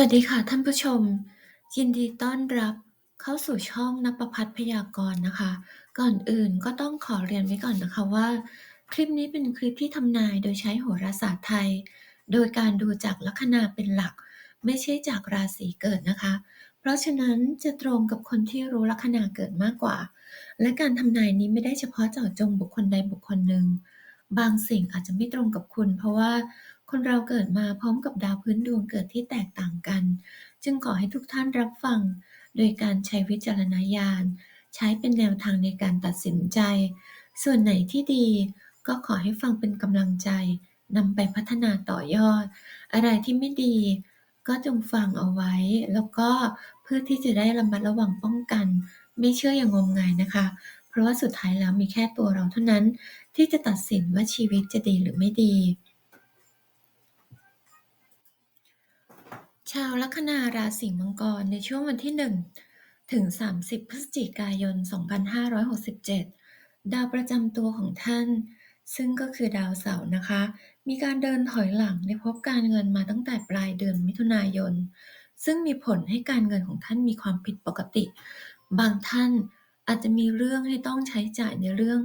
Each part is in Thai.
วัสดีค่ะท่านผู้ชม ยินดีต้อนรับเข้าสู่ช่องนับประพัฒน์พยากรณ์นะคะ ก่อนอื่นก็ต้องขอเรียนไว้ก่อนนะคะว่า คลิปนี้เป็นคลิปที่ทำนายโดยใช้โหราศาสตร์ไทย โดยการดูจากลัคนาเป็นหลัก ไม่ใช่จากราศีเกิดนะคะ เพราะฉะนั้นจะตรงกับคนที่รู้ลัคนาเกิดมากกว่า และการทำนายนี้ไม่ได้เฉพาะเจาะจงบุคคลใดบุคคลหนึ่งบางสิ่งอาจจะไม่ตรงกับคุณ เพราะว่า คนเราเกิดมาพร้อมกับดาวพื้นดวงเกิดที่แตกต่างกัน จึงขอให้ทุกท่านรับฟัง โดยการใช้วิจารณญาณ ใช้เป็นแนวทางในการตัดสินใจ ส่วนไหนที่ดีก็ขอให้ฟังเป็นกำลังใจนำไปพัฒนาต่อยอด อะไรที่ไม่ดี ก็จงฟังเอาไว้ แล้วก็เพื่อที่จะได้ระมัดระวังป้องกัน ไม่เชื่ออย่างงมงายนะคะ เพราะว่าสุดท้ายแล้วมีแค่ตัวเราเท่านั้น ที่จะตัดสินว่าชีวิตจะดีหรือไม่ดี ชาวลัคนาราศีมังกรในช่วงวันที่ 1 ถึง 30 พฤศจิกายน 2567 ดาวประจำตัวของท่าน ซึ่งก็คือดาวเสาร์นะคะ มีการเดินถอยหลังในภพการเงินมาตั้งแต่ปลายเดือนมิถุนายน ซึ่งมีผลให้การเงินของท่านมีความผิดปกติ บางท่านอาจจะมีเรื่องให้ต้องใช้จ่ายในเรื่อง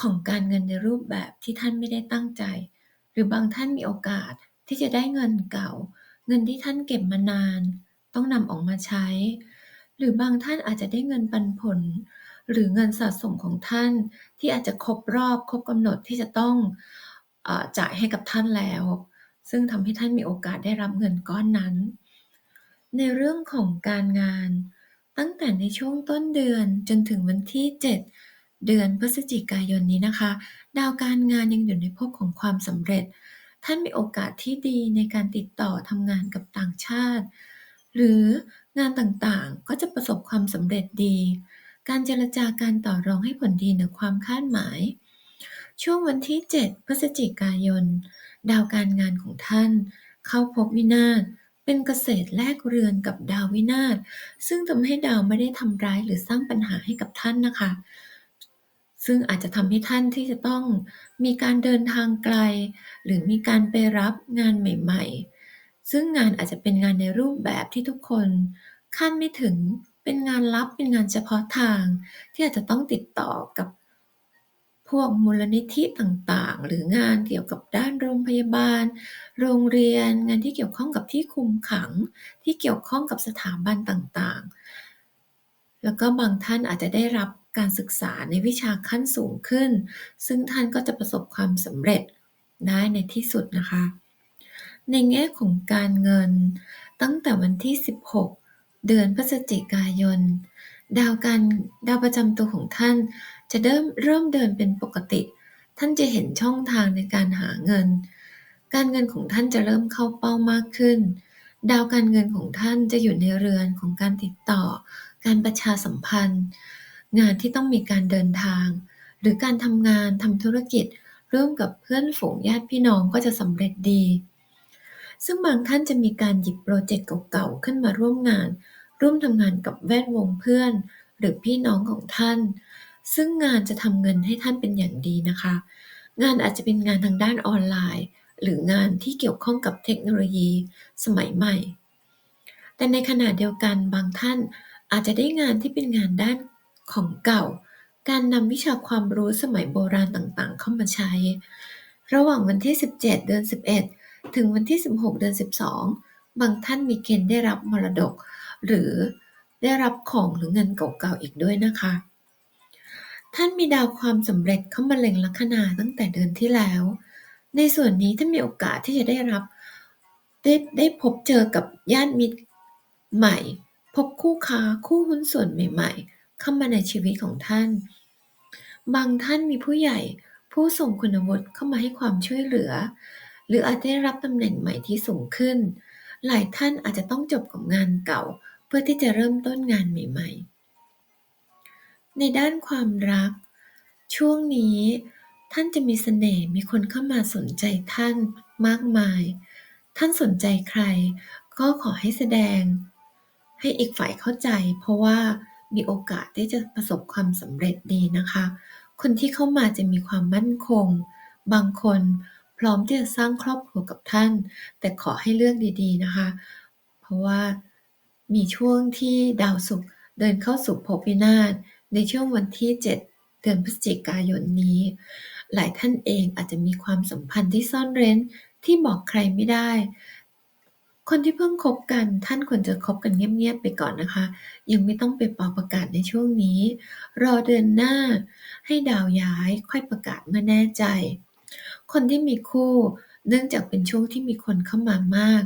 ของการเงินในรูปแบบที่ท่านไม่ได้ตั้งใจ หรือบางท่านมีโอกาสที่จะได้เงินเก่า เงินที่ท่านเก็บมานาน ต้องนำออกมาใช้ หรือบางท่านอาจจะได้เงินปันผล หรือเงินสะสมของท่านที่อาจจะครบรอบครบกำหนดที่จะต้องอจ่ายให้กับท่านแล้ว ซึ่งทำให้ท่านมีโอกาสได้รับเงินก้อนนั้น ในเรื่องของการงาน ตั้งแต่ในช่วงต้นเดือนจนถึงวันที่ 7 เดือนพฤศจิกายนนี้นะคะ ดาวการงานยังอยู่ในภพของความสำเร็จ ท่านมีโอกาสที่ดีในการติดต่อทำงานกับต่างชาติ หรืองานต่างๆ ก็จะประสบความสำเร็จดี การเจรจาการต่อรองให้ผลดีเหนือความคาดหมาย ช่วงวันที่ 7 พฤศจิกายน ดาวการงานของท่าน เข้าพบวินาศเป็นเกษตรแลกเรือนกับดาววินาศซึ่งทำให้ดาวไม่ได้ทำร้ายหรือสร้างปัญหาให้กับท่านนะคะ ซึ่งอาจจะทำให้ท่านที่จะต้องมีการเดินทางไกล หรือมีการไปรับงานใหม่ ๆ ซึ่งงานอาจจะเป็นงานในรูปแบบที่ทุกคนคาดไม่ถึงเป็นงานลับเป็นงานเฉพาะทาง ที่อาจจะต้องติดต่อกับพวกมูลนิธิต่างๆ หรืองานเกี่ยวกับด้านโรงพยาบาล โรงเรียน งานที่เกี่ยวข้องกับที่คุมขัง ที่เกี่ยวข้องกับสถาบันต่างๆ แล้วก็บางท่านอาจจะได้รับ การศึกษาในวิชาขั้นสูงขึ้น ซึ่งท่านก็จะประสบความสำเร็จได้ในที่สุดนะคะ ในแง่ของการเงิน ตั้งแต่วันที่ 16 เดือนพฤศจิกายน ดาวการดาวประจำตัวของท่าน จะเริ่มเริ่มเดินเป็นปกติ ท่านจะเห็นช่องทางในการหาเงิน การเงินของท่านจะเริ่มเข้าเป้ามากขึ้น ดาวการเงินของท่านจะอยู่ในเรือนของการติดต่อ การประชาสัมพันธ์ งานที่ต้องมีการเดินทาง หรือการทำงานทำธุรกิจร่วมกับเพื่อนฝูงญาติพี่น้องก็จะสำเร็จดี ซึ่งบางท่านจะมีการหยิบโปรเจกต์เก่าๆขึ้นมาร่วมงาน ร่วมทำงานกับแวดวงเพื่อน หรือพี่น้องของท่าน ซึ่งงานจะทำเงินให้ท่านเป็นอย่างดีนะคะ งานอาจจะเป็นงานทางด้านออนไลน์ หรืองานที่เกี่ยวข้องกับเทคโนโลยีสมัยใหม่ แต่ในขณะเดียวกันบางท่านอาจจะได้งานที่เป็นงานด้าน ของเก่า การนำวิชาความรู้สมัยโบราณต่างๆ เข้ามาใช้ ระหว่างวันที่ 17 เดือน 11 ถึงวันที่ 16 เดือน 12 บางท่านมีเกณฑ์ได้รับมรดก หรือได้รับของหรือเงินเก่าๆอีกด้วยนะคะ ท่านมีดาวความสำเร็จเข้ามาเล็งลัคนาตั้งแต่เดือนที่แล้ว ในส่วนนี้ท่ามีโอกาสที่จะได้รับได้ได้พบเจอกับญาติมิตรใหม่ พบคู่ค้าคู่หุ้นส่วนใหม่ ๆ เข้ามาในชีวิตของท่าน บางท่านมีผู้ใหญ่ผู้ทรงคุณวุฒิเข้ามาให้ความช่วยเหลือ หรืออาจได้รับตำแหน่งใหม่ที่สูงขึ้น หลายท่านอาจจะต้องจบกับงานเก่า เพื่อที่จะเริ่มต้นงานใหม่ ๆ ในด้านความรัก ช่วงนี้ท่านจะมีเสน่ห์มีคนเข้ามาสนใจท่านมากมาย ท่านสนใจใคร ก็ขอให้แสดง ให้อีกฝ่ายเข้าใจ เพราะว่า มีโอกาสที่จะประสบความสำเร็จดีนะคะ คนที่เข้ามาจะมีความมั่นคง บางคนพร้อมที่จะสร้างครอบครัวกับท่าน แต่ขอให้เลือกดีๆนะคะ เพราะว่ามีช่วงที่ดาวศุกร์เดินเข้าสู่ภพวินาศในช่วงวันที่ 7 เดือนพฤศจิกายนนี้ หลายท่านเองอาจจะมีความสัมพันธ์ที่ซ่อนเร้นที่บอกใครไม่ได้ คนที่เพิ่งคบกันท่านควรจะคบกันเงียบ ๆ ไปก่อนนะคะ ยังไม่ต้องไปเป่าประกาศในช่วงนี้ รอเดือนหน้า ให้ดาวย้ายค่อยประกาศเมื่อแน่ใจ คนที่มีคู่ เนื่องจากเป็นช่วงที่มีคนเข้ามามาก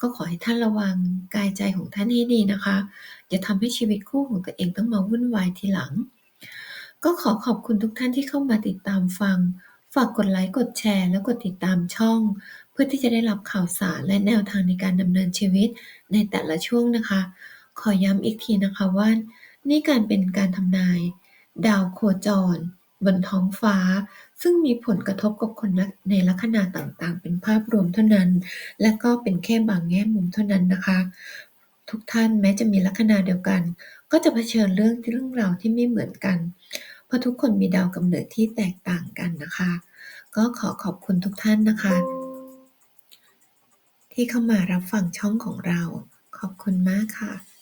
ก็ขอให้ท่านระวังกายใจของท่านให้ดีนะคะอย่าทำให้ชีวิตคู่ของตัวเองต้องมาวุ่นวายทีหลัง ก็ขอขอบคุณทุกท่านที่เข้ามาติดตามฟัง ฝากกดไลค์กดแชร์ และกดติดตามช่อง พื่อที่จะได้รับข่าวสารและแนวทางในการดำเนินชีวิตในแต่ละช่วงนะคะ ขอย้ำอีกทีนะคะว่า นี่การเป็นการทำนาย ดาวโคจร บนท้องฟ้า ซึ่งมีผลกระทบกับคนในลัคนาต่างๆ เป็นภาพรวมเท่านั้น และก็เป็นแค่บางแง่มุมเท่านั้นนะคะ ทุกท่านแม้จะมีลัคนาเดียวกัน ก็จะเผชิญเรื่องที่เรื่องราวที่ไม่เหมือนกัน เพราะทุกคนมีดาวกำเนิดที่แตกต่างกันนะคะ ก็ขอขอบคุณทุกท่านนะคะ ที่เข้ามารับฟังช่องของเรา ขอบคุณมากค่ะ